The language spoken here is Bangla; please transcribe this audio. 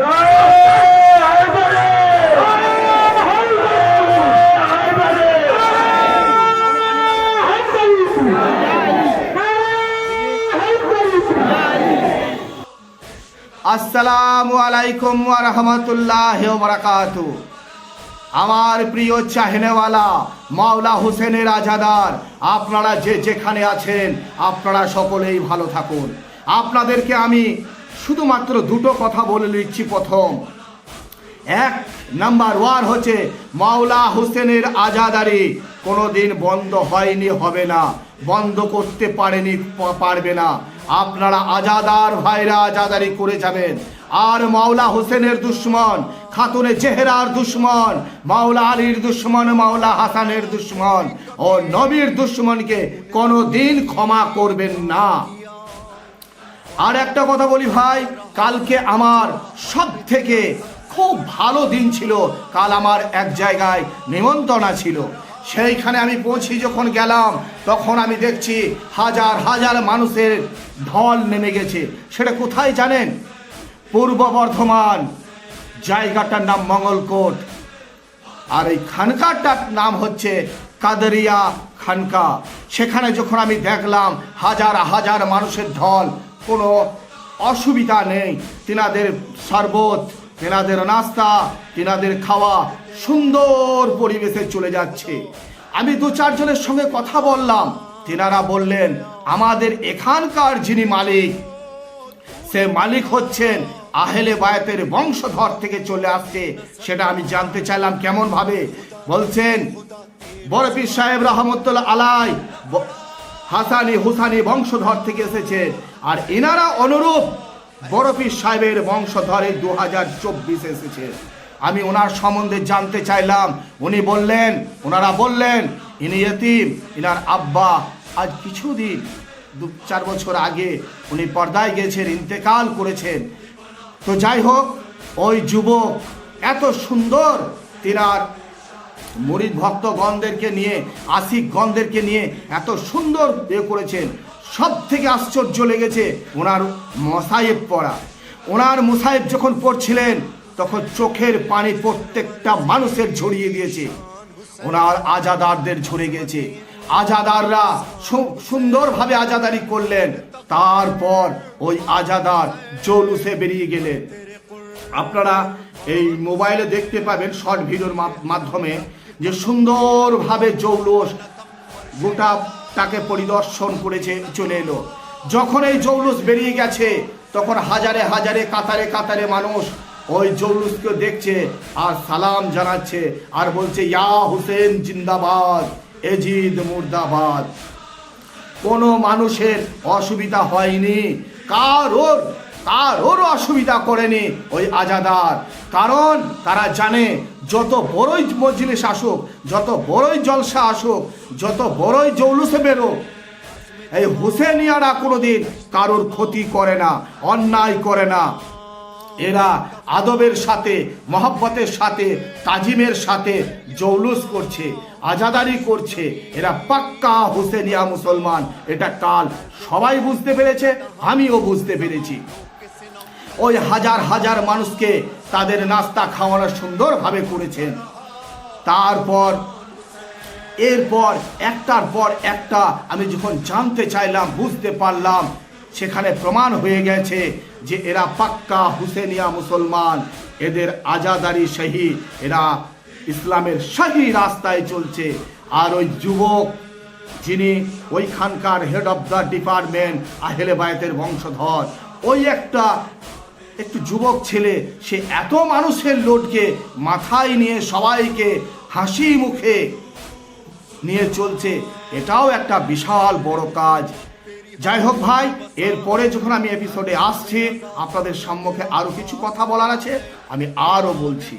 আসসালামু আলাইকুম রাহমাতুল্লাহি ওয়া আমার প্রিয় চাহনেওয়ালা মাওলা হোসেনের আজাদার, আপনারা যে যেখানে আছেন, আপনারা সকলেই ভালো থাকুন। আপনাদেরকে আমি শুধুমাত্র দুটো কথা বলে নিচ্ছি প্রথম। এক, নাম্বার ওয়ান হচ্ছে মাওলা হোসেনের আজাদারি। কোনো দিন বন্ধ হয়নি, হবে না। বন্ধ করতে পারেনি পারবে না। আপনারা আজাদার ভাইরা আজাদারি করে যাবেন। আর মাওলা হোসেনের দুশ্মন খাতুনে চেহারার দুশ্মন, মাওলা আলীর দুশ্মন, মাওলা হাসানের দুশ্মন ও নবীর দুশ্মনকে কোনো দিন ক্ষমা করবেন না। আর একটা কথা বলি ভাই, কালকে আমার সব থেকে খুব ভালো দিন ছিল। কাল আমার এক জায়গায় নিমন্ত্রণা ছিল। সেইখানে আমি পৌঁছি যখন গেলাম, তখন আমি দেখছি হাজার হাজার মানুষের ঢল নেমে গেছে। সেটা কোথায় জানেন? পূর্ব বর্ধমান, জায়গাটার নাম মঙ্গলকোট। আর এই খানকাটার নাম হচ্ছে কাদরিয়া খানকা। সেখানে যখন আমি দেখলাম হাজার হাজার মানুষের ঢল, কোনো অসুবিধা নেই। তিনাদের শরবত, তেনাদের নাস্তা, তেনাদের খাওয়া সুন্দর পরিবেশে চলে যাচ্ছে। আমি দু চারজনের সঙ্গে কথা বললাম। তেনারা বললেন, আমাদের এখানকার যিনি মালিক, সে মালিক হচ্ছেন আহেলে বায়াতের বংশধর থেকে চলে আসছে। সেটা আমি জানতে চাইলাম কেমন ভাবে বলছেন বরফির সাহেব রহমতুল্লাহ আলাই হাসানি হুসানি বংশধর থেকে এসেছে আর এনারা অনুরূপ বরফির সাহেবের বংশধরে দু হাজার চব্বিশ এসেছে আমি ওনার সম্বন্ধে জানতে চাইলাম। উনি বললেন, ওনারা বললেন, ইনি এতিম, ইনার আব্বা। আজ কিছুদিন, দু চার বছর আগে উনি পর্দায় গেছেন, ইন্তেকাল করেছেন। তো যাই হোক, ওই যুবক এত সুন্দর, তিনার মরিদ ভক্তগণদেরকে নিয়ে, আশিক গণদেরকে নিয়ে এত সুন্দর ইয়ে করেছেন। সব থেকে আশ্চর্য লেগেছে ওনার মসাইব পড়া। ওনার মুসাইব যখন পড়ছিলেন, তখন চোখের পানি প্রত্যেকটা মানুষের ঝরিয়ে দিয়েছে। ওনার আজাদারদের ঝরে গেছে আজাদাররা সুন্দরভাবে আজাদারি করলেন। তারপর ওই আজাদার জৌলুসে বেরিয়ে গেলেন। আপনারা এই মোবাইলে দেখতে পাবেন শর্ট ভিডিওর মাধ্যমে যে সুন্দরভাবে জৌলুস গোটা তাকে পরিদর্শন করেছে, চলে এলো। যখন এই জৌলুস বেরিয়ে গেছে, তখন হাজারে হাজারে, কাতারে কাতারে মানুষ ওই জৌলুসকে দেখছে আর সালাম জানাচ্ছে আর বলছে, ইয়া হুসেন জিন্দাবাদ, এজিদ মুর্দাবাদ। কোনো মানুষের অসুবিধা হয়নি। কারোর কারোর অসুবিধা করেনি ওই আজাদার। কারণ তারা জানে, যত বড়ই মজলিস আসুক, যত বড়ই জলসা আসুক, যত বড়ই জৌলুসে বেরোক, এই হুসেনিয়ারা কোনোদিন কারোর ক্ষতি করে না, অন্যায় করে না। এরা আদবের সাথে, মহব্বতের সাথে, তাজিমের সাথে জৌলুস করছে, আজাদারি করছে। এরা পাক্কা হুসেনিয়া মুসলমান, এটা কাল সবাই বুঝতে পেরেছে, আমিও বুঝতে পেরেছি। ওই হাজার হাজার মানুষকে তাদের নাস্তা খাওয়ানো সুন্দরভাবে করেছেন। তারপর, এরপর, একটার পর একটা আমি যখন জানতে চাইলাম, বুঝতে পারলাম, সেখানে প্রমাণ হয়ে গেছে যে এরা পাক্কা হুসেনিয়া মুসলমান, এদের আজাদারি সহি, এরা ইসলামের সহি রাস্তায় চলছে। আর ওই যুবক, যিনি ওইখানকার হেড অফ দ্য ডিপার্টমেন্ট আহেলে বায়তের বংশধর, ওই একটা একটু যুবক ছেলে, সে এত মানুষের লোডকে মাথায় নিয়ে সবাইকে হাসি মুখে নিয়ে চলছে, এটাও একটা বিশাল বড় কাজ। যাই হোক ভাই, এরপরে যখন আমি এপিসোডে আসছি, আপনাদের সম্মুখে আরও কিছু কথা বলার আছে, আমি আরও বলছি।